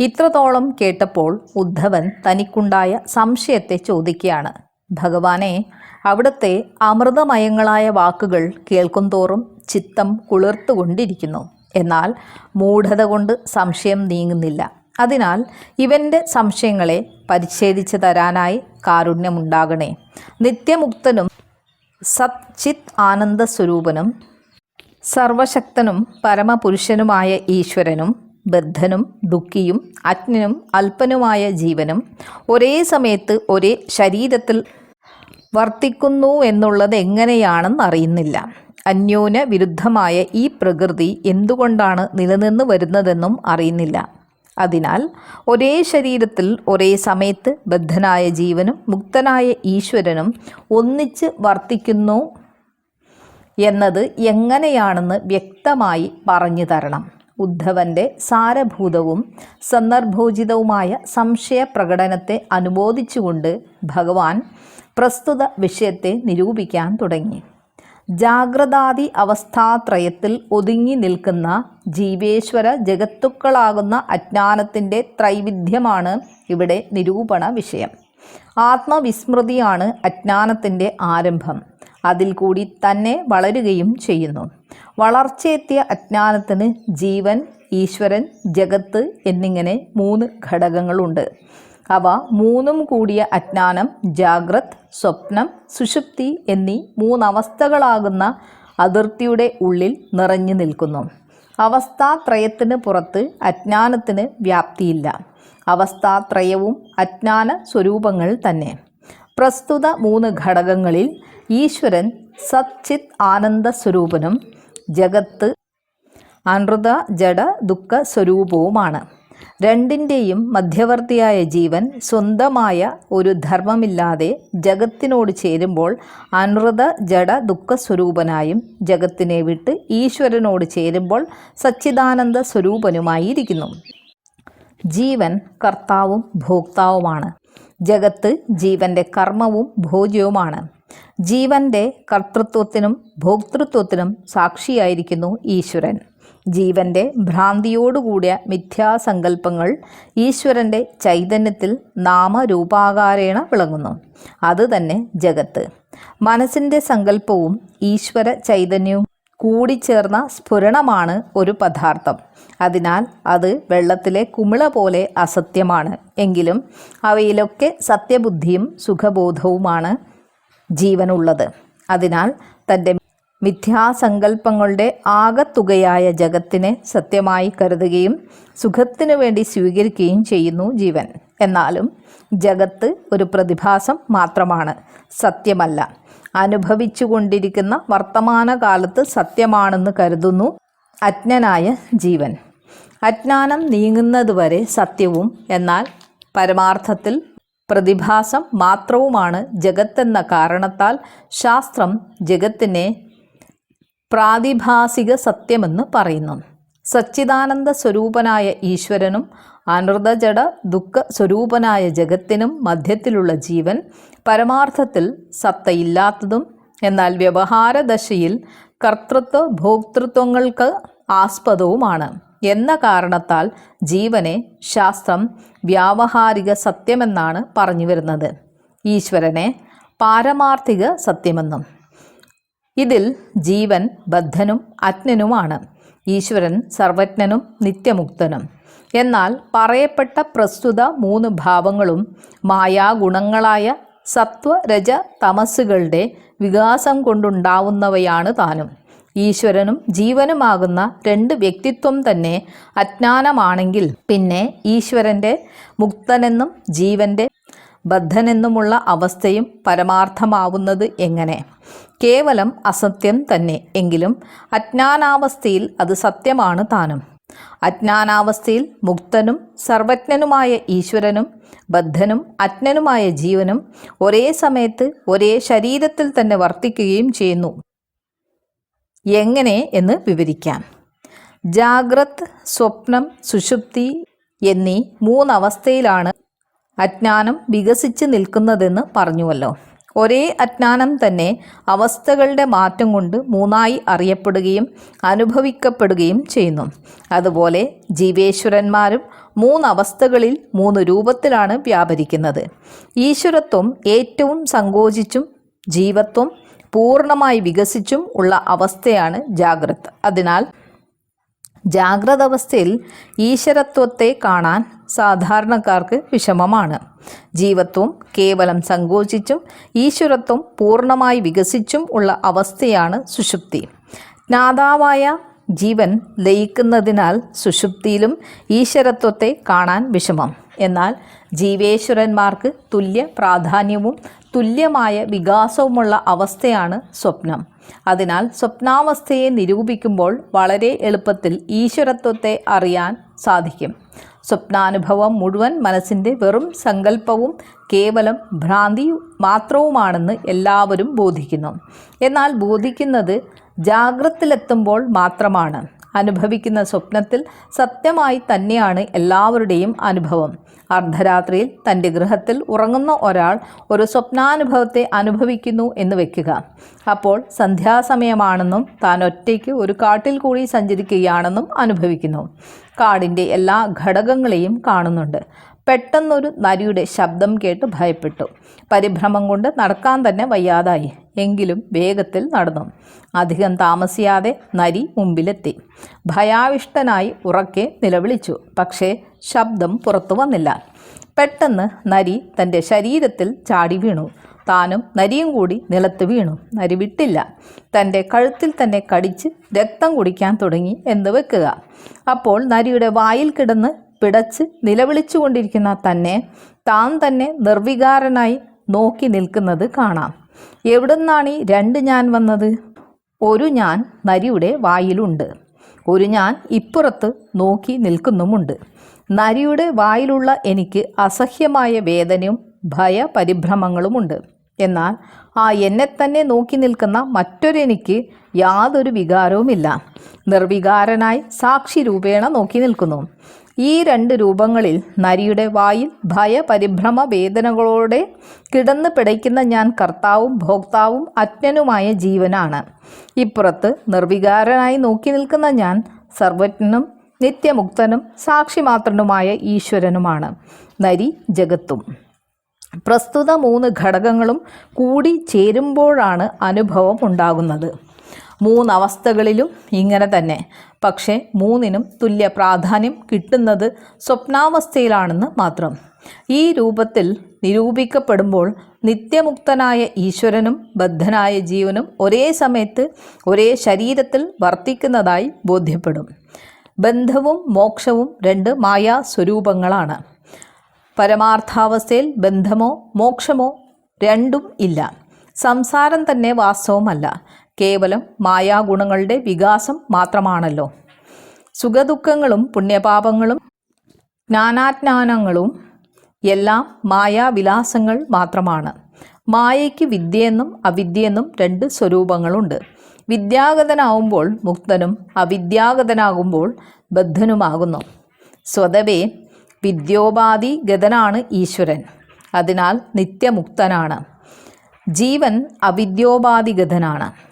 ഇത്രത്തോളം കേട്ടപ്പോൾ ഉദ്ധവൻ തനിക്കുണ്ടായ സംശയത്തെ ചോദിക്കുകയാണ്. ഭഗവാനെ അവിടുത്തെ അമൃതമയങ്ങളായ വാക്കുകൾ കേൾക്കുന്തോറും ചിത്തം കുളിർത്തുകൊണ്ടിരിക്കുന്നു. എന്നാൽ മൂഢത കൊണ്ട് സംശയം നീങ്ങുന്നില്ല. അതിനാൽ ഇവന്റെ സംശയങ്ങളെ പരിച്ഛേദിച്ചു തരാനായി കാരുണ്യമുണ്ടാകണേ. നിത്യമുക്തനും സത് ചിത് ആനന്ദ സ്വരൂപനും സർവശക്തനും പരമപുരുഷനുമായ ഈശ്വരനും ബദ്ധനും ദുഃഖിയും അജ്ഞനും അല്പനുമായ ജീവനും ഒരേ സമയത്ത് ഒരേ ശരീരത്തിൽ വർത്തിക്കുന്നു എന്നുള്ളത് എങ്ങനെയാണെന്ന് അറിയുന്നില്ല. അന്യോന്യ വിരുദ്ധമായ ഈ പ്രകൃതി എന്തുകൊണ്ടാണ് നിലനിന്ന് വരുന്നതെന്നും അറിയുന്നില്ല. അതിനാൽ ഒരേ ശരീരത്തിൽ ഒരേ സമയത്ത് ബദ്ധനായ ജീവനും മുക്തനായ ഈശ്വരനും ഒന്നിച്ച് വർത്തിക്കുന്നു എന്നത് എങ്ങനെയാണെന്ന് വ്യക്തമായി പറഞ്ഞു തരണം. ഉദ്ധവന്റെ സാരഭൂതവും സന്ദർഭോചിതവുമായ സംശയ പ്രകടനത്തെ അനുബോധിച്ചുകൊണ്ട് ഭഗവാൻ പ്രസ്തുത വിഷയത്തെ നിരൂപിക്കാൻ തുടങ്ങി. ജാഗ്രതാദി അവസ്ഥാത്രയത്തിൽ ഒതുങ്ങി നിൽക്കുന്ന ജീവേശ്വര ജഗത്തുക്കളാകുന്ന അജ്ഞാനത്തിന്റെ ത്രൈവിധ്യമാണ് ഇവിടെ നിരൂപണ വിഷയം. ആത്മവിസ്മൃതിയാണ് അജ്ഞാനത്തിന്റെ ആരംഭം. അതിൽ കൂടി തന്നെ വളരുകയും ചെയ്യുന്നു. വളർച്ചയെത്തിയ അജ്ഞാനത്തിന് ജീവൻ ഈശ്വരൻ ജഗത്ത് എന്നിങ്ങനെ മൂന്ന് ഘടകങ്ങളുണ്ട്. അവ മൂന്നും കൂടിയ അജ്ഞാനം ജാഗ്രത് സ്വപ്നം സുഷുപ്തി എന്നീ മൂന്നവസ്ഥകളാകുന്ന അതിർത്തിയുടെ ഉള്ളിൽ നിറഞ്ഞു നിൽക്കുന്നു. അവസ്ഥാത്രയത്തിന് പുറത്ത് അജ്ഞാനത്തിന് വ്യാപ്തിയില്ല. അവസ്ഥാത്രയവും അജ്ഞാന സ്വരൂപങ്ങൾ തന്നെ. പ്രസ്തുത മൂന്ന് ഘടകങ്ങളിൽ ഈശ്വരൻ സച്ചിത് ആനന്ദ സ്വരൂപനും ജഗത്ത് അനൃത ജഡ ദുഃഖ സ്വരൂപവുമാണ്. രണ്ടിന്റെയും മധ്യവർത്തിയായ ജീവൻ സ്വന്തമായ ഒരു ധർമ്മമില്ലാതെ ജഗത്തിനോട് ചേരുമ്പോൾ അനൃത ജഡ ദുഃഖ സ്വരൂപനായും ജഗത്തിനെ വിട്ട് ഈശ്വരനോട് ചേരുമ്പോൾ സച്ചിദാനന്ദ സ്വരൂപനുമായിരിക്കുന്നു. ജീവൻ കർത്താവും ഭോക്താവുമാണ്. ജഗത്ത് ജീവന്റെ കർമ്മവും ഭോജ്യവുമാണ്. ജീവന്റെ കർത്തൃത്വത്തിനും ഭോക്തൃത്വത്തിനും സാക്ഷിയായിരിക്കുന്നു ഈശ്വരൻ. ജീവന്റെ ഭ്രാന്തിയോടുകൂടിയ മിഥ്യാസങ്കല്പങ്ങൾ ഈശ്വരന്റെ ചൈതന്യത്തിൽ നാമരൂപാകാരേണ വിളങ്ങുന്നു. അതുതന്നെ ജഗത്ത്. മനസ്സിന്റെ സങ്കല്പവും ഈശ്വര ചൈതന്യവും കൂടിച്ചേർന്ന സ്ഫുരണമാണ് ഒരു പദാർത്ഥം. അതിനാൽ അത് വെള്ളത്തിലെ കുമിള പോലെ അസത്യമാണ്. എങ്കിലും അവയിലൊക്കെ സത്യബുദ്ധിയും സുഖബോധവുമാണ്. ജീവനുള്ളത്. അതിനാൽ തന്റെ മിഥ്യാസങ്കല്പങ്ങളുടെ ആകത്തുകയായ ജഗത്തിനെ സത്യമായി കരുതുകയും സുഖത്തിനു വേണ്ടി സ്വീകരിക്കുകയും ചെയ്യുന്നു ജീവൻ. എന്നാലും ജഗത്ത് ഒരു പ്രതിഭാസം മാത്രമാണ് സത്യമല്ല. അനുഭവിച്ചുകൊണ്ടിരിക്കുന്ന വർത്തമാനകാലത്ത് സത്യമാണെന്ന് കരുതുന്നു അജ്ഞനായ ജീവൻ. അജ്ഞാനം നീങ്ങുന്നതുവരെ സത്യവും എന്നാൽ പരമാർത്ഥത്തിൽ പ്രതിഭാസം മാത്രവുമാണ് ജഗത്തെന്ന കാരണത്താൽ ശാസ്ത്രം ജഗത്തിനെ പ്രാതിഭാസിക സത്യമെന്ന് പറയുന്നു. സച്ചിദാനന്ദ സ്വരൂപനായ ഈശ്വരനും അനൃതജട ദുഃഖ സ്വരൂപനായ ജഗത്തിനും മധ്യത്തിലുള്ള ജീവൻ പരമാർത്ഥത്തിൽ സത്തയില്ലാത്തതും എന്നാൽ വ്യവഹാരദശയിൽ കർത്തൃത്വ ഭോക്തൃത്വങ്ങൾക്ക് ആസ്പദവുമാണ്. എന്ന കാരണത്താൽ ജീവനെ ശാസ്ത്രം വ്യാവഹാരിക സത്യമെന്നാണ് പറഞ്ഞു വരുന്നത്. ഈശ്വരനെ പാരമാർത്ഥിക സത്യമെന്നും. ഇതിൽ ജീവൻ ബദ്ധനും അജ്ഞനുമാണ്. ഈശ്വരൻ സർവജ്ഞനും നിത്യമുക്തനും. എന്നാൽ പറയപ്പെട്ട പ്രസ്തുത മൂന്ന് ഭാവങ്ങളും മായാഗുണങ്ങളായ സത്വ രജ തമസ്സുകളുടെ വികാസം കൊണ്ടുണ്ടാവുന്നവയാണ് താനും. ഈശ്വരനും ജീവനുമാകുന്ന രണ്ട് വ്യക്തിത്വം തന്നെ അജ്ഞാനമാണെങ്കിൽ പിന്നെ ഈശ്വരന്റെ മുക്തനെന്നും ജീവന്റെ ബദ്ധനെന്നുമുള്ള അവസ്ഥയും പരമാർത്ഥമാവുന്നത് എങ്ങനെ? കേവലം അസത്യം തന്നെ എങ്കിലും അജ്ഞാനാവസ്ഥയിൽ അത് സത്യമാണ് താനും. അജ്ഞാനാവസ്ഥയിൽ മുക്തനും സർവജ്ഞനുമായ ഈശ്വരനും ബദ്ധനും അജ്ഞനുമായ ജീവനും ഒരേ സമയത്ത് ഒരേ ശരീരത്തിൽ തന്നെ വർത്തിക്കുകയും ചെയ്യുന്നു. എങ്ങനെ എന്ന് വിവരിക്കാം. ജാഗ്രത് സ്വപ്നം സുഷുപ്തി എന്നീ മൂന്നവസ്ഥയിലാണ് അജ്ഞാനം വികസിച്ച് നിൽക്കുന്നതെന്ന് പറഞ്ഞുവല്ലോ. ഒരേ അജ്ഞാനം തന്നെ അവസ്ഥകളുടെ മാറ്റം കൊണ്ട് മൂന്നായി അറിയപ്പെടുകയും അനുഭവിക്കപ്പെടുകയും ചെയ്യുന്നു. അതുപോലെ ജീവേശ്വരന്മാരും മൂന്നവസ്ഥകളിൽ മൂന്ന് രൂപത്തിലാണ് വ്യാപരിക്കുന്നത്. ഈശ്വരത്വം ഏറ്റവും സങ്കോചിച്ചും ജീവത്വം പൂർണമായി വികസിച്ചും ഉള്ള അവസ്ഥയാണ് ജാഗ്രത്. അതിനാൽ ജാഗ്രത അവസ്ഥയിൽ ഈശ്വരത്വത്തെ കാണാൻ സാധാരണക്കാർക്ക് വിഷമമാണ്. ജീവത്വം കേവലം സങ്കോചിച്ചും ഈശ്വരത്വം പൂർണമായി വികസിച്ചും ഉള്ള അവസ്ഥയാണ് സുഷുപ്തി. ജ്ഞാതാവായ ജീവൻ ലയിക്കുന്നതിനാൽ സുഷുപ്തിയിലും ഈശ്വരത്വത്തെ കാണാൻ വിഷമം. എന്നാൽ ജീവേശ്വരന്മാർക്ക് തുല്യ പ്രാധാന്യവും തുല്യമായ വികാസവുമുള്ള അവസ്ഥയാണ് സ്വപ്നം. അതിനാൽ സ്വപ്നാവസ്ഥയെ നിരൂപിക്കുമ്പോൾ വളരെ എളുപ്പത്തിൽ ഈശ്വരത്വത്തെ അറിയാൻ സാധിക്കും. സ്വപ്നാനുഭവം മുഴുവൻ മനസ്സിന്റെ വെറും സങ്കല്പവും കേവലം ഭ്രാന്തി മാത്രവുമാണെന്ന് എല്ലാവരും ബോധിക്കുന്നു. എന്നാൽ ബോധിക്കുന്നത് ജാഗ്രത്തിലെത്തുമ്പോൾ മാത്രമാണ്. അനുഭവിക്കുന്ന സ്വപ്നത്തിൽ സത്യമായി തന്നെയാണ് എല്ലാവരുടെയും അനുഭവം. അർദ്ധരാത്രിയിൽ തന്റെ ഗൃഹത്തിൽ ഉറങ്ങുന്ന ഒരാൾ ഒരു സ്വപ്നാനുഭവത്തെ അനുഭവിക്കുന്നു എന്ന് വെക്കുക. അപ്പോൾ സന്ധ്യാസമയമാണെന്നും താൻ ഒറ്റയ്ക്ക് ഒരു കാട്ടിൽ കൂടി സഞ്ചരിക്കുകയാണെന്നും അനുഭവിക്കുന്നു. കാടിന്റെ എല്ലാ ഘടകങ്ങളെയും കാണുന്നുണ്ട്. പെട്ടെന്നൊരു നരിയുടെ ശബ്ദം കേട്ട് ഭയപ്പെട്ടു. പരിഭ്രമം കൊണ്ട് നടക്കാൻ തന്നെ വയ്യാതായി. എങ്കിലും വേഗത്തിൽ നടന്നു. അധികം താമസിയാതെ നരി മുമ്പിലെത്തി. ഭയാവിഷ്ടനായി ഉറക്കെ നിലവിളിച്ചു. പക്ഷേ ശബ്ദം പുറത്തു വന്നില്ല. പെട്ടെന്ന് നരി തന്റെ ശരീരത്തിൽ ചാടി വീണു. താനും നരിയും കൂടി നിലത്ത് വീണു. നരി വിട്ടില്ല. തന്റെ കഴുത്തിൽ തന്നെ കടിച്ച് രക്തം കുടിക്കാൻ തുടങ്ങി എന്ന് വെക്കുക? അപ്പോൾ നരിയുടെ വായിൽ കിടന്ന് പിടച്ച് നിലവിളിച്ചുകൊണ്ടിരിക്കുന്ന തന്നെ താൻ തന്നെ നിർവികാരനായി നോക്കി നിൽക്കുന്നത് കാണാം. എവിടുന്നാണ് ഈ രണ്ട് ഞാൻ വന്നത്? ഒരു ഞാൻ നരിയുടെ വായിലുണ്ട്. ഒരു ഞാൻ ഇപ്പുറത്ത് നോക്കി നിൽക്കുന്നുമുണ്ട്. നരിയുടെ വായിലുള്ള എനിക്ക് അസഹ്യമായ വേദനയും ഭയ ഭയപരിഭ്രമങ്ങളുമുണ്ട്. എന്നാൽ ആ എന്നെ തന്നെ നോക്കി നിൽക്കുന്ന മറ്റൊരെനിക്ക് യാതൊരു വികാരവുമില്ല. നിർവികാരനായി സാക്ഷി രൂപേണ നോക്കി നിൽക്കുന്നു. ഈ രണ്ട് രൂപങ്ങളിൽ നരിയുടെ വായിൽ ഭയപരിഭ്രമ വേദനകളോടെ കിടന്ന് പിടയ്ക്കുന്ന ഞാൻ കർത്താവും ഭോക്താവും അജ്ഞനുമായ ജീവനാണ്. ഇപ്പുറത്ത് നിർവികാരനായി നോക്കി നിൽക്കുന്ന ഞാൻ സർവജ്ഞനും നിത്യമുക്തനും സാക്ഷിമാത്രനുമായ ഈശ്വരനുമാണ്. നരി ജഗത്തും. പ്രസ്തുത മൂന്ന് ഘടകങ്ങളും കൂടി ചേരുമ്പോഴാണ് അനുഭവം ഉണ്ടാകുന്നത്. മൂന്നവസ്ഥകളിലും ഇങ്ങനെ തന്നെ. പക്ഷേ മൂന്നിനും തുല്യ പ്രാധാന്യം കിട്ടുന്നത് സ്വപ്നാവസ്ഥയിലാണെന്ന് മാത്രം. ഈ രൂപത്തിൽ നിരൂപിക്കപ്പെടുമ്പോൾ നിത്യമുക്തനായ ഈശ്വരനും ബദ്ധനായ ജീവനും ഒരേ സമയത്ത് ഒരേ ശരീരത്തിൽ വർത്തിക്കുന്നതായി ബോധ്യപ്പെടും. ബന്ധവും മോക്ഷവും രണ്ട് മായാ സ്വരൂപങ്ങളാണ് പരമാർത്ഥാവസ്ഥയിൽ ബന്ധമോ മോക്ഷമോ രണ്ടും ഇല്ല. സംസാരം തന്നെ വാസ്തവമല്ല. കേവലം മായാഗുണങ്ങളുടെ വികാസം മാത്രമാണല്ലോ. സുഖദുഃഖങ്ങളും പുണ്യപാപങ്ങളും ജ്ഞാനാജ്ഞാനങ്ങളും എല്ലാം മായാവിലാസങ്ങൾ മാത്രമാണ്. മായയ്ക്ക് വിദ്യയെന്നും അവിദ്യയെന്നും രണ്ട് സ്വരൂപങ്ങളുണ്ട്. വിദ്യാഗതനാവുമ്പോൾ മുക്തനും അവിദ്യാഗതനാകുമ്പോൾ ബദ്ധനുമാകുന്നു. സ്വതവേ വിദ്യോപാധി ഗതനാണ് ഈശ്വരൻ. അതിനാൽ നിത്യമുക്തനാണ്. ജീവൻ അവിദ്യോപാധിഗതനാണ്.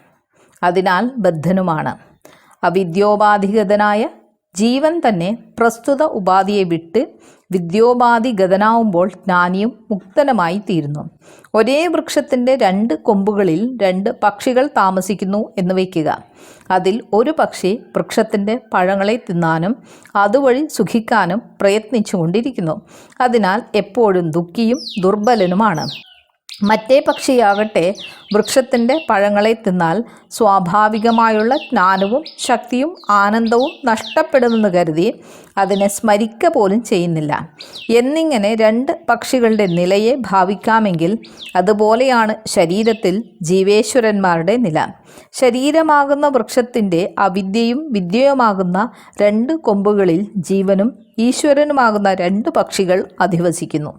അതിനാൽ ബദ്ധനുമാണ്. അവിദ്യോപാധിഗതനായ ജീവൻ തന്നെ പ്രസ്തുത ഉപാധിയെ വിട്ട് വിദ്യോപാധിഗതനാവുമ്പോൾ ജ്ഞാനിയും മുക്തനുമായി തീരുന്നു. ഒരേ വൃക്ഷത്തിന്റെ രണ്ട് കൊമ്പുകളിൽ രണ്ട് പക്ഷികൾ താമസിക്കുന്നു എന്ന് വയ്ക്കുക. അതിൽ ഒരു പക്ഷി വൃക്ഷത്തിന്റെ പഴങ്ങളെ തിന്നാനും അതുവഴി സുഖിക്കാനും പ്രയത്നിച്ചുകൊണ്ടിരിക്കുന്നു. അതിനാൽ എപ്പോഴും ദുഃഖിയും ദുർബലനുമാണ്. മറ്റേ പക്ഷിയാകട്ടെ വൃക്ഷത്തിന്റെ പഴങ്ങളെ തിന്നാൽ സ്വാഭാവികമായുള്ള ജ്ഞാനവും ശക്തിയും ആനന്ദവും നഷ്ടപ്പെടുമെന്ന് കരുതി അതിനെ സ്മരിക്ക പോലും ചെയ്യുന്നില്ല. എന്നിങ്ങനെ രണ്ട് പക്ഷികളുടെ നിലയെ ഭാവിക്കാമെങ്കിൽ അതുപോലെയാണ് ശരീരത്തിൽ ജീവേശ്വരന്മാരുടെ നില. ശരീരമാകുന്ന വൃക്ഷത്തിന്റെ അവിദ്യയും വിദ്യയുമാകുന്ന രണ്ട് കൊമ്പുകളിൽ ജീവനും ഈശ്വരനുമാകുന്ന രണ്ട് പക്ഷികൾ അധിവസിക്കുന്നു.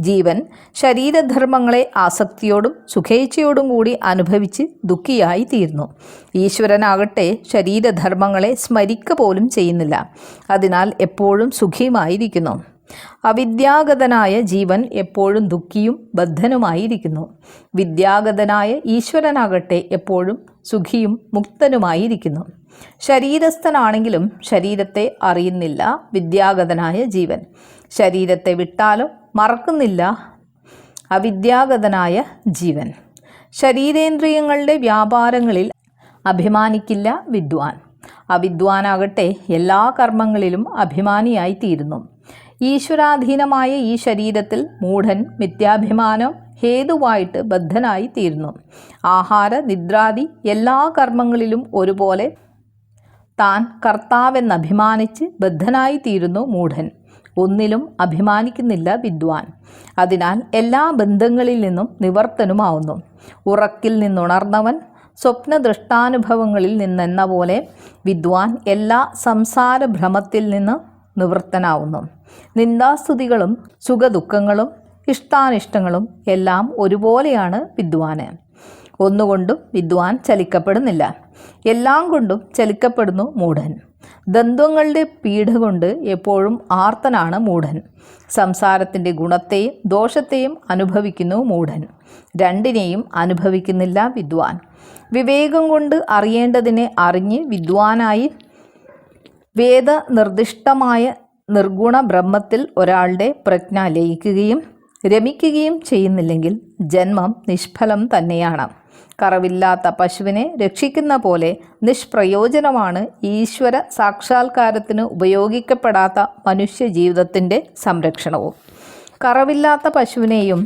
ജീവൻ ശരീരധർമ്മങ്ങളെ ആസക്തിയോടും സുഖേച്ഛയോടും കൂടി അനുഭവിച്ച് ദുഃഖിയായി തീർന്നു. ഈശ്വരനാകട്ടെ ശരീരധർമ്മങ്ങളെ സ്മരിക്ക പോലും ചെയ്യുന്നില്ല. അതിനാൽ എപ്പോഴും സുഖിയുമായിരിക്കുന്നു. അവിദ്യാഗതനായ ജീവൻ എപ്പോഴും ദുഃഖിയും ബദ്ധനുമായിരിക്കുന്നു. വിദ്യാഗതനായ ഈശ്വരനാകട്ടെ എപ്പോഴും സുഖിയും മുക്തനുമായിരിക്കുന്നു. ശരീരസ്ഥനാണെങ്കിലും ശരീരത്തെ അറിയുന്നില്ല വിദ്യാഗതനായ ജീവൻ. ശരീരത്തെ വിട്ടാലും മറക്കുന്നില്ല അവിദ്യാഗതനായ ജീവൻ. ശരീരേന്ദ്രിയങ്ങളുടെ വ്യാപാരങ്ങളിൽ അഭിമാനിക്കില്ല വിദ്വാൻ. അവിദ്വാനാകട്ടെ എല്ലാ കർമ്മങ്ങളിലും അഭിമാനിയായി തീരുന്നു ഈശ്വരാധീനമായ ഈ ശരീരത്തിൽ മൂഢൻ മിഥ്യാഭിമാനം ഹേതുവായിട്ട് ബദ്ധനായി തീരുന്നു ആഹാര നിദ്രാദി എല്ലാ കർമ്മങ്ങളിലും ഒരുപോലെ താൻ കർത്താവെന്നഭിമാനിച്ച് ബദ്ധനായി തീരുന്നു മൂഢൻ. ഒന്നിലും അഭിമാനിക്കുന്നില്ല വിദ്വാൻ. അതിനാൽ എല്ലാ ബന്ധങ്ങളിൽ നിന്നും നിവർത്തനുമാവുന്നു. ഉറക്കിൽ നിന്നുണർന്നവൻ സ്വപ്ന ദൃഷ്ടാനുഭവങ്ങളിൽ നിന്നെന്ന പോലെ വിദ്വാൻ എല്ലാ സംസാര ഭ്രമത്തിൽ നിന്ന് നിവൃത്തനാവുന്നു. നിന്ദാസ്തുതികളും സുഖദുഃഖങ്ങളും ഇഷ്ടാനിഷ്ടങ്ങളും എല്ലാം ഒരുപോലെയാണ് വിദ്വാന്. ഒന്നുകൊണ്ടും വിദ്വാൻ ചലിക്കപ്പെടുന്നില്ല. എല്ലാം കൊണ്ടും ചലിക്കപ്പെടുന്നു മൂഢൻ. ദ്വന്ദ്വങ്ങളുടെ പീഡ കൊണ്ട് എപ്പോഴും ആർത്തനാണ് മൂഢൻ. സംസാരത്തിന്റെ ഗുണത്തെയും ദോഷത്തെയും അനുഭവിക്കുന്നു മൂഢൻ. രണ്ടിനെയും അനുഭവിക്കുന്നില്ല വിദ്വാൻ. വിവേകം കൊണ്ട് അറിയേണ്ടതിനെ അറിഞ്ഞ് വിദ്വാനായി വേദനിർദ്ദിഷ്ടമായ നിർഗുണ ബ്രഹ്മത്തിൽ ഒരാളുടെ പ്രജ്ഞ ലയിക്കുകയും രമിക്കുകയും ചെയ്യുന്നില്ലെങ്കിൽ ജന്മം നിഷ്ഫലം തന്നെയാണ്. കറവില്ലാത്ത പശുവിനെ രക്ഷിക്കുന്ന പോലെ നിഷ്പ്രയോജനമാണ് ഈശ്വര സാക്ഷാത്കാരത്തിന് ഉപയോഗിക്കപ്പെടാത്ത മനുഷ്യ ജീവിതത്തിന്റെ സംരക്ഷണവും. കറവില്ലാത്ത പശുവിനെയും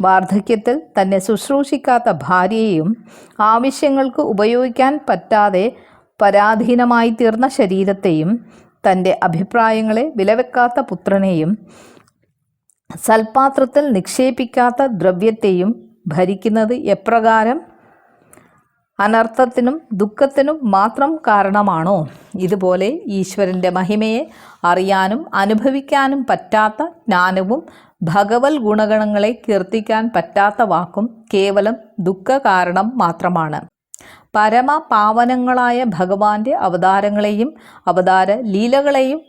വാർദ്ധക്യത്തിൽ തന്നെ ശുശ്രൂഷിക്കാത്ത ഭാര്യയെയും ആവശ്യങ്ങൾക്ക് ഉപയോഗിക്കാൻ പറ്റാതെ പരാധീനമായി തീർന്ന ശരീരത്തെയും തന്റെ അഭിപ്രായങ്ങളെ വിലവെക്കാത്ത പുത്രനെയും സൽപാത്രത്തിൽ നിക്ഷേപിക്കാത്ത ദ്രവ്യത്തെയും ഭരിക്കുന്നത് എപ്രകാരം അനർത്ഥത്തിനും ദുഃഖത്തിനും മാത്രം കാരണമാണോ? ഇതുപോലെ ഈശ്വരന്റെ മഹിമയെ അറിയാനും അനുഭവിക്കാനും പറ്റാത്ത ജ്ഞാനവും ഭഗവൽ ഗുണഗണങ്ങളെ കീർത്തിക്കാൻ പറ്റാത്ത വാക്കും കേവലം ദുഃഖ കാരണം മാത്രമാണ്. പരമ പാവനങ്ങളായ ഭഗവാന്റെ അവതാരങ്ങളെയും അവതാര ലീലകളെയും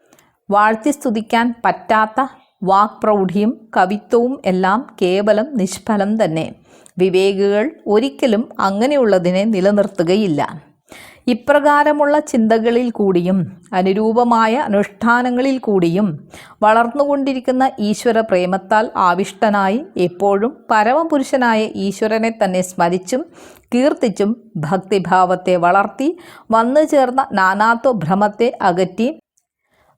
വാഴ്ത്തി സ്തുതിക്കാൻ പറ്റാത്ത വാക്പ്രൗഢിയും കവിത്വവും എല്ലാം കേവലം നിഷ്ഫലം തന്നെ. വിവേകികൾ ഒരിക്കലും അങ്ങനെയുള്ളതിനെ നിലനിർത്തുകയില്ല. ഇപ്രകാരമുള്ള ചിന്തകളിൽ കൂടിയും അനുരൂപമായ അനുഷ്ഠാനങ്ങളിൽ കൂടിയും വളർന്നുകൊണ്ടിരിക്കുന്ന ഈശ്വര പ്രേമത്താൽ ആവിഷ്ടനായി എപ്പോഴും പരമപുരുഷനായ ഈശ്വരനെ തന്നെ സ്മരിച്ചും കീർത്തിച്ചും ഭക്തിഭാവത്തെ വളർത്തി വന്നു ചേർന്ന നാനാത്വ ഭ്രമത്തെ അകറ്റി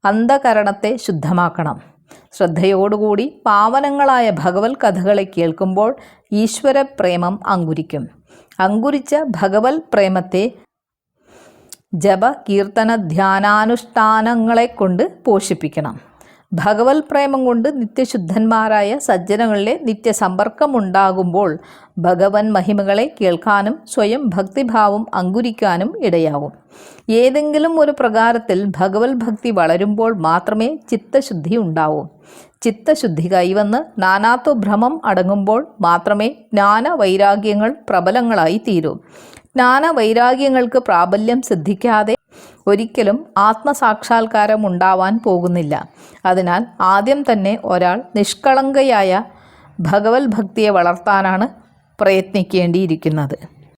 അന്ധകരണത്തെ ശുദ്ധമാക്കണം. ശ്രദ്ധയോടുകൂടി പാവനങ്ങളായ ഭഗവത് കഥകളെ കേൾക്കുമ്പോൾ ഈശ്വര പ്രേമം അങ്കുരിക്കും. അങ്കുരിച്ച ഭഗവത് പ്രേമത്തെ ജപ കീർത്തന ധ്യാനാനുഷ്ഠാനങ്ങളെ കൊണ്ട് പോഷിപ്പിക്കണം. ഭഗവത് പ്രേമം കൊണ്ട് നിത്യശുദ്ധന്മാരായ സജ്ജനങ്ങളിലെ നിത്യസമ്പർക്കമുണ്ടാകുമ്പോൾ ഭഗവൻ മഹിമകളെ കേൾക്കാനും സ്വയം ഭക്തിഭാവം അങ്കുരിക്കാനും ഇടയാവും ഏതെങ്കിലും ഒരു പ്രകാരത്തിൽ ഭഗവത് ഭക്തി വളരുമ്പോൾ മാത്രമേ ചിത്തശുദ്ധി ഉണ്ടാവൂ. ചിത്തശുദ്ധി കൈവന്ന് നാനാത്വ ഭ്രമം അടങ്ങുമ്പോൾ മാത്രമേ ജ്ഞാന വൈരാഗ്യങ്ങൾ പ്രബലങ്ങളായി തീരൂ. ജ്ഞാന വൈരാഗ്യങ്ങൾക്ക് പ്രാബല്യം സിദ്ധിക്കാതെ ഒരിക്കലും ആത്മസാക്ഷാത്കാരം ഉണ്ടാവാൻ പോകുന്നില്ല. അതിനാൽ ആദ്യം തന്നെ ഒരാൾ നിഷ്കളങ്കയായ ഭഗവത് ഭക്തിയെ വളർത്താനാണ് പ്രയത്നിക്കേണ്ടിയിരിക്കുന്നത്.